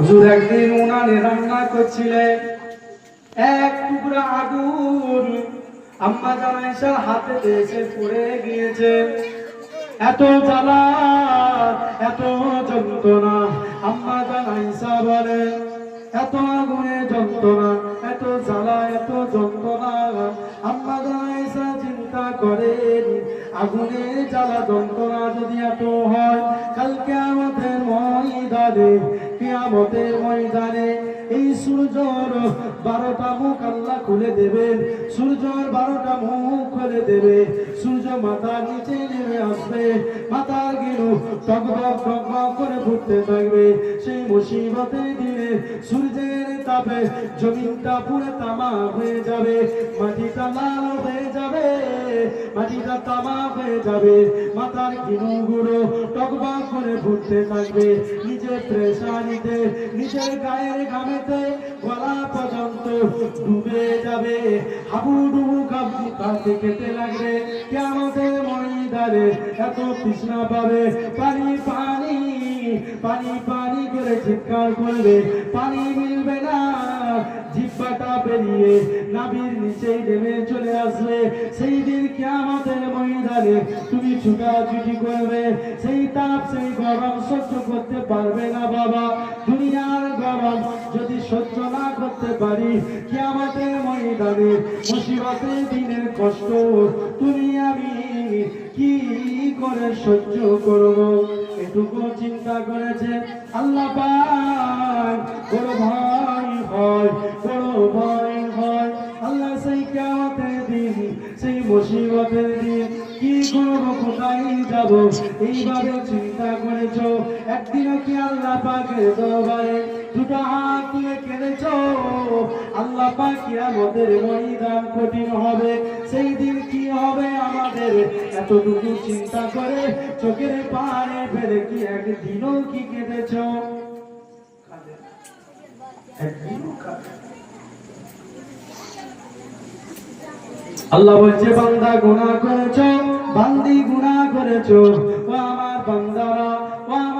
হুজুর একদিন উনানে রান্না করছিলেন। এক টুকরা আগুন আম্মা জানাইশার হাতে এসে পড়ে গিয়েছে। এত জ্বালা, এত যন্ত্রণা, আম্মা জানাইশা বলে, এত আগুনে যন্ত্রণা, এত জ্বালা, এত যন্ত্রণা। আম্মা জানাইশা চিন্তা করেন, আগুনে জ্বালা যন্ত্রণা যদি এত হয়, কালকে আমাদের ময়দানে কিয়ামতের ময়দানে এই সূর্যর বারোটা মুখ আল্লাহ খুলে দেবেন। সূর্যর বারোটা মুখ খুলে দেবে। সূর্য মাথা নিচে নেমে আসবে। মাথার টকবক টকবক করে ফুটতে থাকবে। সেই মুসিবতের দিনে সূর্যের তাপে জমিনটা পুরো তামা হয়ে যাবে। মাটিটা লাল হয়ে যাবে, মাটিটা তামা হয়ে যাবে। মাথার গিরু গুঁড়ো করে ফুটতে থাকবে। নিজের প্রেশারিতে নিজের গায়ের ঘামেতে গলা পর্যন্ত ডুবে যাবে। হাবু ডুবু কাবু কাঁদতে কেটে লাগবে। কেমতের ময়দানে এত তৃষ্ণা পাবে পানি পানি পানি পানি করে চিৎকার করবে। পানি মিলবে না, জিব্বাটা বেরিয়ে নাবির নিচে নেমে চলে আসবে। সেই দিন কেমতের ময়দানে তুমি ছুটাছুটি করবে। সেই তাপ, সেই গরম সহ্য করতে পারবে না বাবা। দুনিয়ার গরম যদি সহ্য না করতে পারি কেমতের ময়দানে মুসিবতের দিনের কষ্ট তুমি আমি কি করে সহ্য করব? এটুকু চিন্তা করেছে আল্লাহ পাক। ভয় হয়, বড় ভয় হয়। আল্লাহ সেই কেমতের দিন, সেই মুসিবতের দিন কি করব, কোথায় যাব? এইভাবে চিন্তা করেছ? একদিনও কি আল্লাহ পাকের দরবারে দুটো হাত তুলে আল্লাহ পাক কিয়ামতের ময়দান কঠিন হবে। সেই দিন কি হবে আমাদের? এতটুকু চিন্তা করে চোখের পাড়ে ফেলে কি একদিনও কি কেঁদেছ? আল্লাহ বলছে, বান্দা গুনাহ করেছ, বান্দি গুনাহ করেছ। ও আমার বান্দারা, ও আমার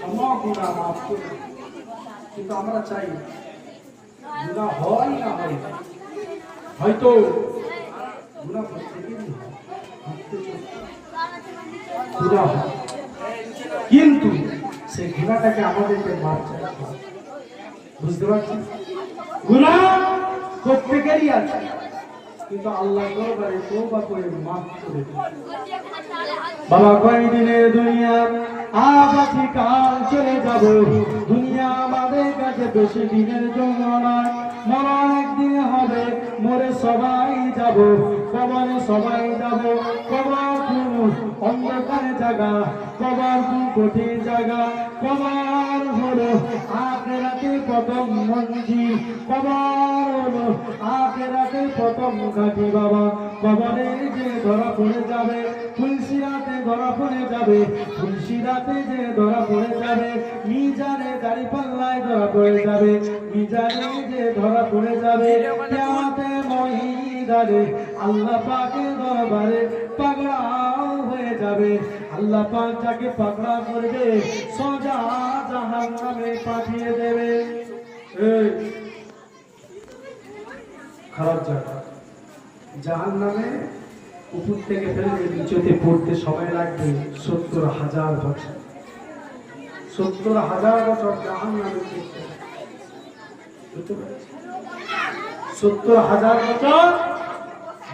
সম গুনাহ মাফ করে কিন্তু আমরা চাই গুনাহ হয় না হয় হয়তো গুনাহ প্রত্যেকেরই হয়। কিন্তু সেই গুণাটাকে আমাদেরকে মার চাইতে। বুঝতে পারছি গুণা প্রত্যেকেরই আছে, কিন্তু আল্লাহ দরবারে তওবা করে মাফ করে। বাবা কয়দিনে দুনিয়া আছি কাল চলে যাব। দুনিয়া আমাদের কাছে বেশি দিনের জন্য নয়। মরণ একদিন হবে মরে সবাই যাব কবরে সবাই যাব। কবর কোন অন্ধকারে জায়গা কবর কোন কঠিন জায়গা। কবর হলো আখেরাতে প্রথম মঞ্জিল কবর হলো আখেরাতে প্রথম ঘাটি বাবা। কবরে যে ধরা পড়ে যাবে তুলসিরাতে ধরা পড়ে যাবে তুলসিরাতে যে ধরা পড়ে যাবে, মিজানে দাড়ি পাল্লায় ধরা পড়ে যাবে, মিজানে যে ধরা পড়ে যাবে মহিদারে আল্লাহ পাকে দরবারে পাগড়াও হয়ে যাবে আল্লাহ পাক যাকে পাকড়া করবে, সোজা জাহান নামে পাঠিয়ে দেবে খারাপ জায়গা জাহান নামে উপর থেকে ফেলবে নিচতে পড়তে সময় লাগবে সত্তর হাজার বছর সত্তর হাজার বছর জাহান নামে পড়তে হবে। বুঝতে পেরেছ? সত্তর হাজার বছর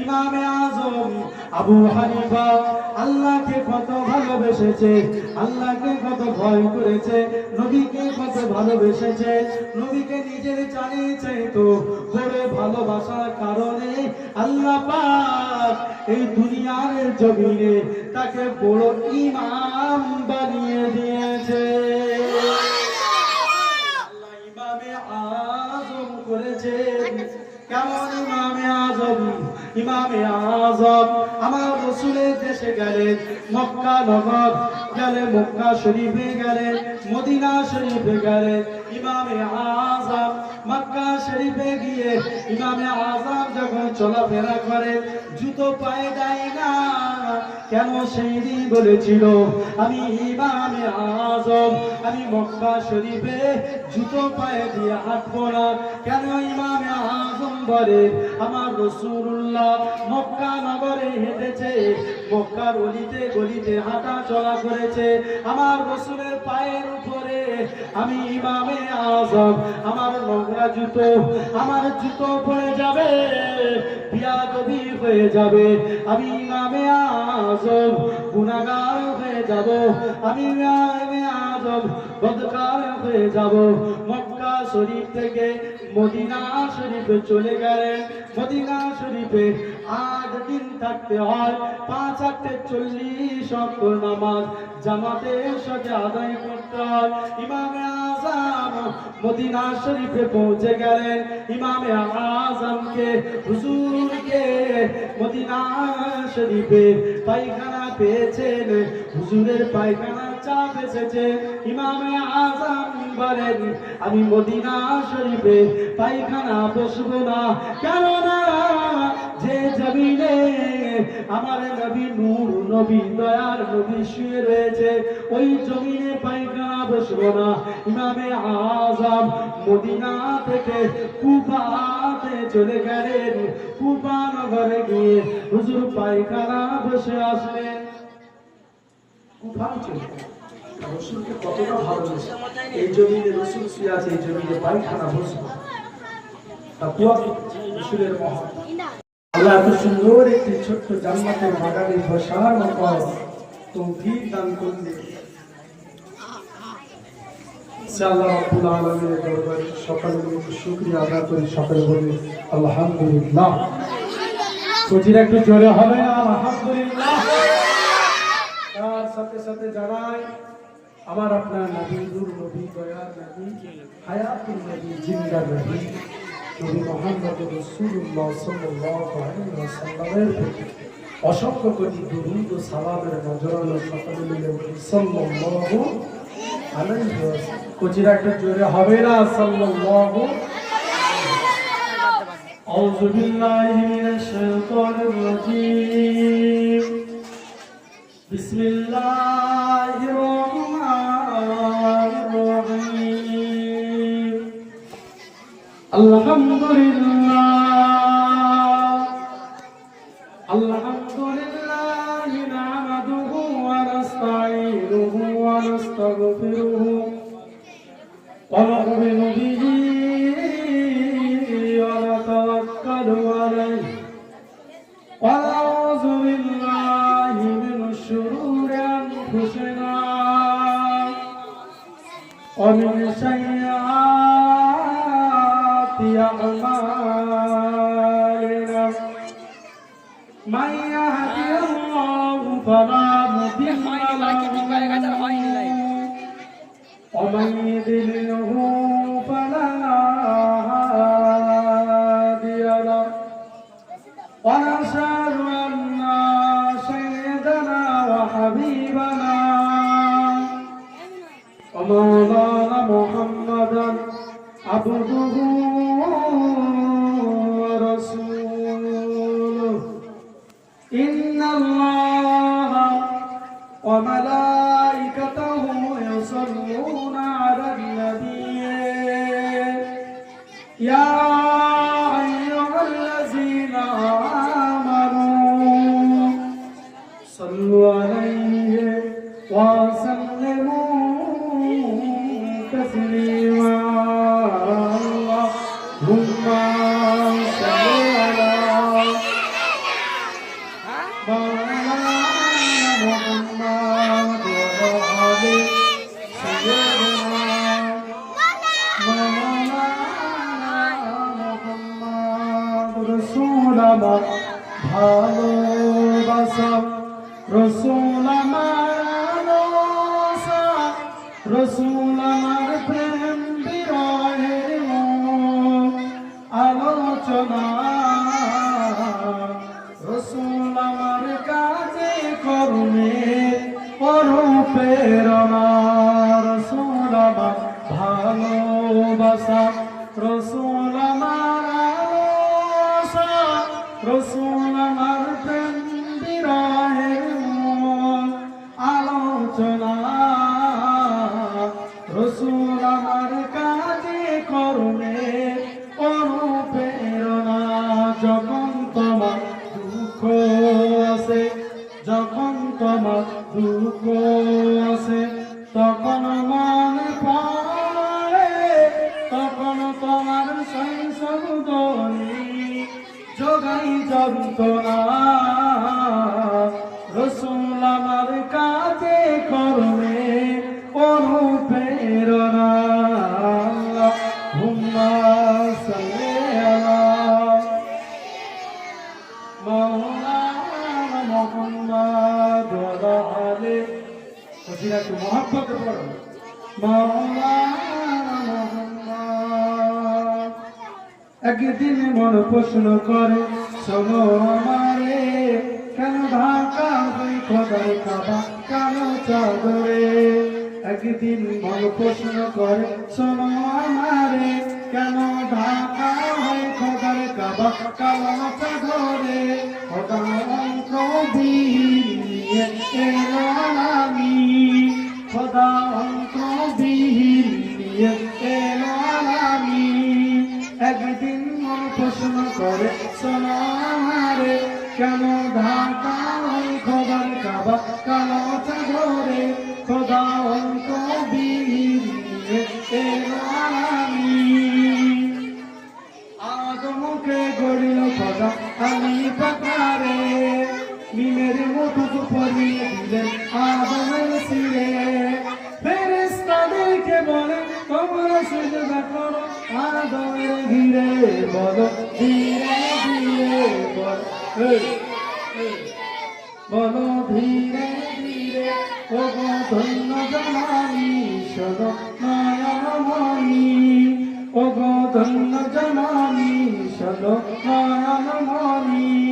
ইমামে আজম, আবু হানিফা আল্লাহকে কত ভালোবেসেছে, আল্লাহকে কত ভয় করেছে, নবীকে কত ভালোবেসেছে, নবীকে নিজের জানিয়েছে তো বড় ভালোবাসার কারণে আল্লাহ পাক এই দুনিয়ার জমিনে তাকে বড় ইমাম বানিয়ে ইমামে আজম, আমার রসুলের দেশে গেলেন মক্কা নগর গেলে, মক্কা শরীফে গেলেন মদিনা শরীফে গেলেন ইমামে আজম মক্কা শরীফে গিয়ে, ইমামে আজম যখন চলাফেরা করে, জুতো পায়ে দেয় না। কেন সেই দিন বলেছিল, আমি ইমামে আজম, আমি মক্কা শরীফে জুতো পায়ে দিয়ে হাঁটবো না। কেন ইমামে আজম বলে, আমার রসুল্লাহ মক্কা নগরে হেঁটেছে মক্কার অলিতে গলিতে হাঁটা চলা করেছে। আমার রসুলের পায়ের উপরে আমি ইমামে আজম, আমার নোংরা জুতো, আমার জুতো পড়ে যাবে হয়ে যাবে। আমি ইমামে আজম গুনাগার হয়ে যাব। আমি ইমামে আজম, বদকার হয়ে যাব। মক্কা শরীফ থেকে মদিনা শরীফে চলে গেলেন মদিনা শরীফে আট দিন থাকতে হয়। পাঁচ আটে চল্লিশ অক্ট নামাজ জামাতের সাথে আদায় করতে হয়। ইমামে আজম মদিনা শরীফে পৌঁছে গেলেন। ইমামে আজমকে হুজুরকে মদিনা শরীফে পায়খানা পেয়েছেন। হুজুরের পায়খানা এসেছে, ইমামে আজম বলেন, আমি মদিনা শরীফে পায়খানা বসবো না। কেননা যে জমিনে আমার নবী নূর, নবী দয়ার নবী শুয়ে রয়েছে, ওই জমিনে পায়খানা বসবো না। ইমামে আজম মদিনা থেকে কুফাতে চলে গেলেন। কুফা নগরে গিয়ে হুজুর পায়খানা বসে আসলেন। কুফায় চলে। রসুলকে কতটা ভালোবেসে এই জমিনে রসুল শুয়ে আছে, এই জমিনে পায়খানা বসবো আল্লাহ এত সুন্দর একটি ছোট্ট জান্নাতের বাগানে বসার মতো তৌফিক দান করলে। আল্লাহ রাব্বুল আলামিনের দরবারে সকালে শুকরিয়া আদায় করি, সকালে বলি, আলহামদুলিল্লাহ। কচিরা একটু জোরে হবে আলহামদুলিল্লাহ। তার সাথে সাথে জানাই আমার আপনার নবী নূর নবী দয়ার নবী হায়াতুল নবী জিন্দার নবী নবী মোহাম্মদ রাসূলুল্লাহ সাল্লাল্লাহু আলাইহি ওয়াসাল্লামের প্রতি অসংখ্য কোটি দুরূদ ও সালামের নজরানো সকলে মিলে বলি সাল্লাল্লাহু আলাইহি ওয়াসাল্লাম কচিরা একটু জোরে হবে না সাল্লাল্লাহু أعوذ بالله من الشيطان الرجيم بسم الله الرحمن الحمد لله الحمد لله نعمده ونستعينه ونستغفره ونؤمن به ونتوكل عليه ونعوذ بالله من شرور أنفسنا ومن سيئات عبده ورسوله إن الله وملائكته আমার একদিন মন প্রশ্ন করে, শোনো আমারে, কেন ঢাকা হই খোদার কাবা? কেন চাদরে? একদিন মন প্রশ্ন করে, শোনো আমারে, কেন ঢাকা হয় খোদার কাবা? কালো চাদরে? খোদা অঙ্ক দিয়ে এলো আমি খোদা অঙ্ক দিয়ে এলো প্রশ্ন করে সোনারে কেন ঢাকা ওই খোদার কাবা কালো চাদরে খোদা অঙ্ক বিহীন আমি। আদমকে গড়িল খোদা আমি পাকারে মিমের মুঠুক পরিয়ে দিলেন আদমের শিরে। ফেরেস্তাদেরকে বলে, তোমরা সুযোগ করো আদমের ধীরে বলো। ধীরে ধীরে বলো ধীরে ধীরে ও ধন্য জানানি শোনো নয়নমণি ও ধন্য জানানি শোনো আল্লাহ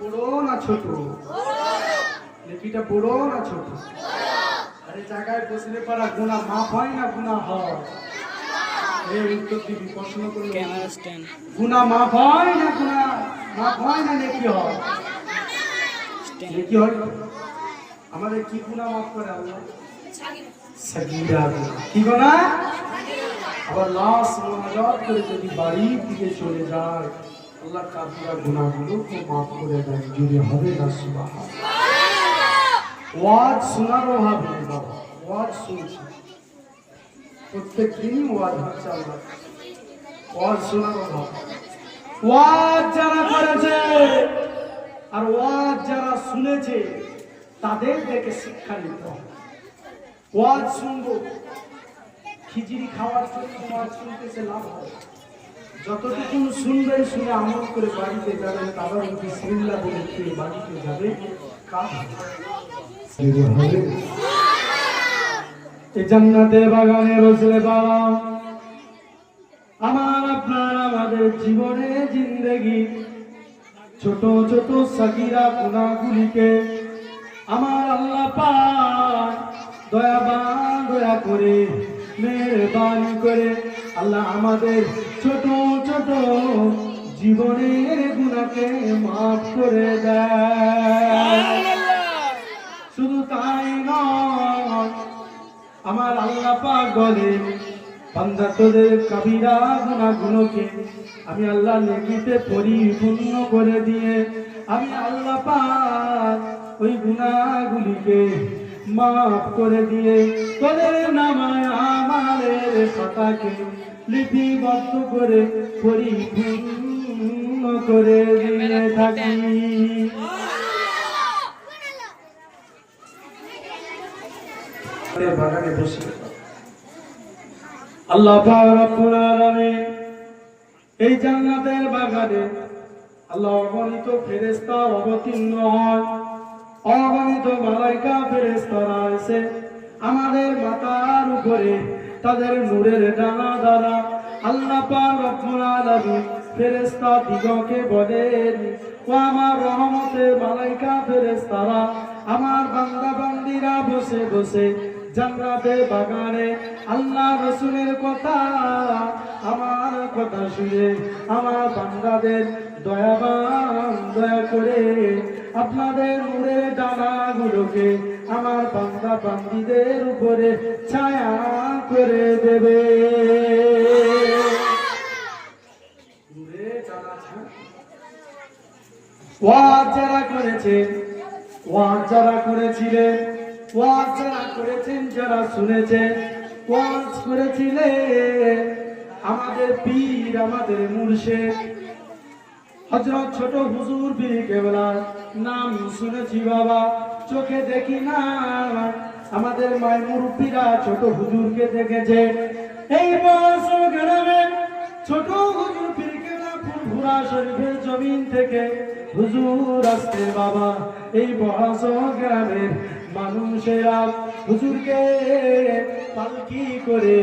বড় না ছোট। নেকিটা বড় না ছোট। আরে জায়গায় বসলে পারা গুণা মাফ হয় না গুণা হয়? এই উত্তর দিবি প্রশ্ন করলে। ক্যামেরা স্ট্যান্ড গুণা মাফ হয় না গুণা মাফ হয় না নেকি হয়? নেকি হয়? আমাদের কি গুণা মাফ করে আল্লাহ? সাগীরা। কি গুণা আবার লাশ মোনাজাত করে যদি বাড়ির দিকে চলে যায়। আল্লাহ কাবিরা গুণাগুলো তো মাফ করে দেন যদি হবে না সুবাহ ওয়াজ শোনার অভাব নেই বাবা, ওয়াজ শুনছি। প্রত্যেক ওয়াজ হচ্ছে আল্লাহ ওয়াজ শোনার অভাব ওয়াজ যারা করেছে আর ওয়াজ যারা শুনেছে, তাদের থেকে শিক্ষা নিতে হবে। ওয়াজ শুনব। খিচুড়ি খাওয়ার জন্য ওয়াজ শুনতেছে, লাভ হবে। যতটুকু শুনবেন শুনে আমল করে বাড়িতে যাবেন তারপর বিসমিল্লাহ বলে খেয়ে বাড়িতে যাবে জান্নাতের বাগানে রসলে বাবা, আমার আপনার আমাদের জীবনে জিন্দেগি। ছোট ছোট সাকিরা গুণাগুলিকে আমার আল্লাহ পাক দয়াবান দয়া করে, মেহরবানি করে আল্লাহ আমাদের ছোট ছোট জীবনের গুণাকে মাফ করে দেয়। শুধু তাই নয়, আমার আল্লাহ পাক বলে, বান্দা তোদের কবিরা গুণাগুলোকে আমি আল্লাহ নেকিতে পরিপূর্ণ করে দিয়ে, আমি আল্লাহ পাক ওই গুণাগুলিকে মাফ করে দিয়ে তোদের নামায় আমাদের খাতাকে লিপিবদ্ধ করে পরিপূর্ণ করে দিয়ে থাকি। বাগানে বসে। আল্লাহ রব্বুল আলামিন এই জান্নাতের বাগানে আল্লাহ অগণিত ফেরেশতা অবতীর্ণ হয়। অগণিত মালাইকা ফেরেশতারা এসে আমাদের মাথার উপরে তাদের নূরের ডানা দ্বারা আল্লাহ পাক ফেরেশতা দিগকে বলেন, ও আমার রহমতের মালাইকা ফেরেশতারা, আমার বান্দা বান্দিরা বসে বসে জান্নাতের বাগানে আল্লাহ রসুলের কথা, আমার কথা শুনে আমার বান্দাদের দয়াবান, দয়া করে আপনাদের নূরের ডানাগুলোকে আমার বান্দা বান্দিদের উপরে ছায়া করে দেবে। ওয়াজ যারা করেছেন, ওয়াজ যারা করেছিলেন, ওয়াজ যারা করেছেন, যারা শুনেছেন, ওয়াজ করেছিলেন। আমাদের পীর, আমাদের মুর্শেদ হজরত ছোট হুজুর পীর কেবলা নাম শুনেছি বাবা। চোখে দেখি না আমাদের মায় মুরব্বীরা ছোট হুজুরকে দেখেছে। এই বয়স গ্রামে ছোট হুজুর পীর কেবলা ফুলপুরা শরীফের জমিন থেকে হুজুর আসতে বাবা। এই বয়স গ্রামের মানুষেরা হুজুরকে পালকি করে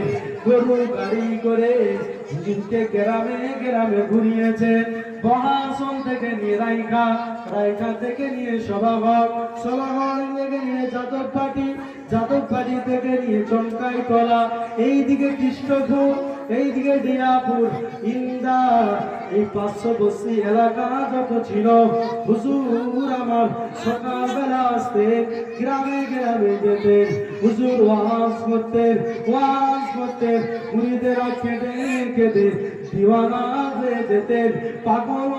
গরু গাড়ি করে হুজুরকে গ্রামে গ্রামে ঘুরিয়েছে। বহাসন থেকে নিয়ে রাইখা রাইখা থেকে নিয়ে সভাঘর সভাঘর থেকে নিয়ে যাদব পাটি যাদব পাটি থেকে নিয়ে চমকাই কলা এইদিকে কৃষ্ণপুর এইদিকে ডিয়াপুর ইন্দা, এই পাঁচশো বস্তি এলাকা যত ছিল, হুজুর আমার সকালবেলা আসতে, গ্রামে গ্রামে যেতেন হুজুর ওয়াজ করতেন ওয়াজ করতেন মুড়িদেরা কেটে কেটে দিওয়ানা হয়ে যেতেন, পাগল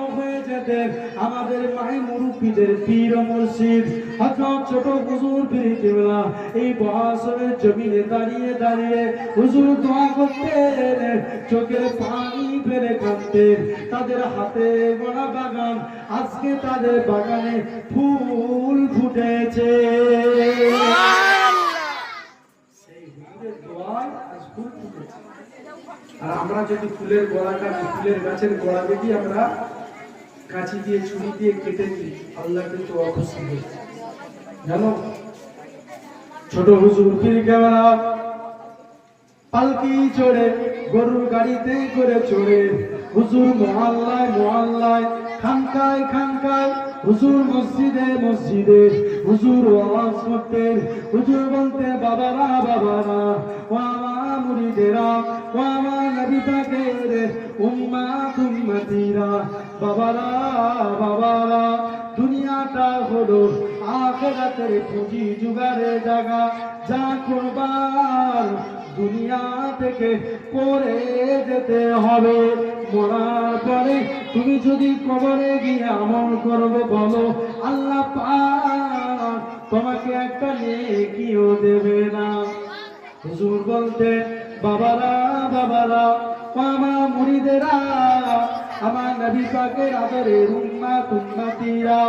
যেতেন আমাদের মাই মুরুব্বীদের পীর মুর্শিদ। হজরত ছোট হুজুর পীর কেবলা, এই বহাসনের জমিনে দাঁড়িয়ে দাঁড়িয়ে হুজুর দোয়া করতেন, চোখের পানি ফেলে কাঁদতেন। তাদের হাতে গোড়া বাগান, আজকে তাদের বাগানে ফুল ফুটেছে। আর আমরা যদি ফুলের গোড়া কাটি ফুলের গাছের গোড়া দেখি আমরা কাঁচি দিয়ে ছুরি দিয়ে কেটে দিই আল্লাহ কিন্তু অখুশি হয়েছে জানো, ছোট হুজুর পীর ক্যামেরা পালকি চড়ে, গরুর গাড়িতে করে চড়ে। হুজুর মহল্লায় মহল্লায় খানকায় খানকায় হুজুর মসজিদে মসজিদে হুজুর ওয়াজ করতেন। হুজুর বলতে বাবারা বাবারা, ও আমার মুরিদেরা ও আমার নবী পাকের উম্মা উম্মতিরা, বাবারা বাবারা, দুনিয়াটা হলো আখেরাতের পুঁজি জুগারে জায়গা। যা করবার দুনিয়া থেকে করে যেতে হবে। মরার পরে তুমি যদি কবরে গিয়ে আমল করবে বলো, আল্লাহ তোমাকে একটা নেকিও দেবে না। হুজুর বলতে বাবারা বাবারা, মামা, মুড়িদেরা আমার নবী পাকের আদরের উম্মাত উম্মাতিরা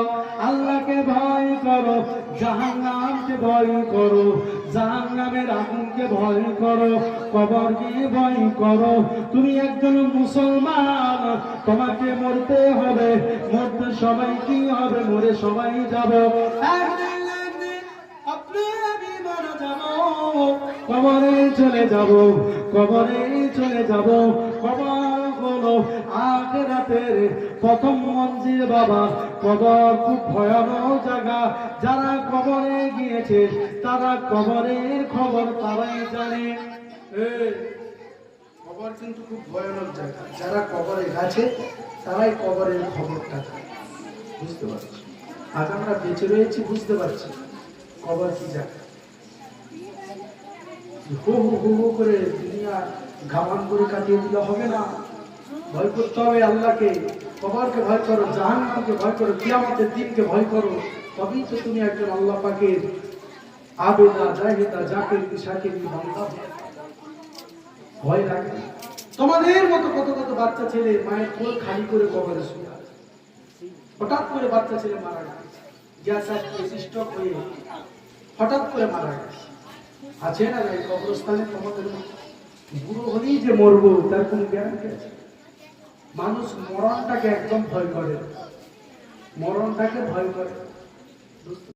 আল্লাহকে ভয় করো, জাহান্নামকে ভয় করো, জাহান্নামের আগুনকে ভয় করো, কবরকে ভয় করো। তুমি একজন মুসলমান, তোমাকে মরতে হবে, মরতে সবাই কি হবে? মরে সবাই যাব। কবরে চলে যাব, কবরে চলে যাব, কবর হলো আখেরাতের প্রথম মঞ্জিল বাবা, কবর খুব ভয়ানক জায়গা। যারা কবরে গিয়েছে, তারা কবরের খবর তারাই জানে। কবর কিন্তু খুব ভয়ানক জায়গা। যারা কবরে গেছে, তারাই কবরের খবরটা বুঝতে পারছি? আজ আমরা বেঁচে রয়েছি, বুঝতে পারছি কবর কি জায়গা। হু হু হু করে দুনিয়া গামান করে কাটিয়ে দিলে হবে না। ভয় করতে হবে আল্লাহকে। কবরকে ভয় করো, জাহান্নামকে ভয় করো, কিয়ামতের দিনকে ভয় করো। তবেই তো তুমি একজন আল্লাহ পাকের আবেদা জাহিদা জাকির শাকির বান্দা। ভয় লাগে তোমাদের মতো কত কত বাচ্চা ছেলে মায়ের কোল খালি করে কবরে শুয়ে আছে। হঠাৎ করে বাচ্চা ছেলে মারা গেছে। গ্যাস স্টক হয়ে হঠাৎ করে মারা গেছে। আছে না কবরস্থানে তোমাদের? বুড়ো হলেই যে মরবো, তার কোনো গ্যারান্টি আছে? মানুষ মরণটাকে একদম ভয় করে। মরণটাকে ভয় করে।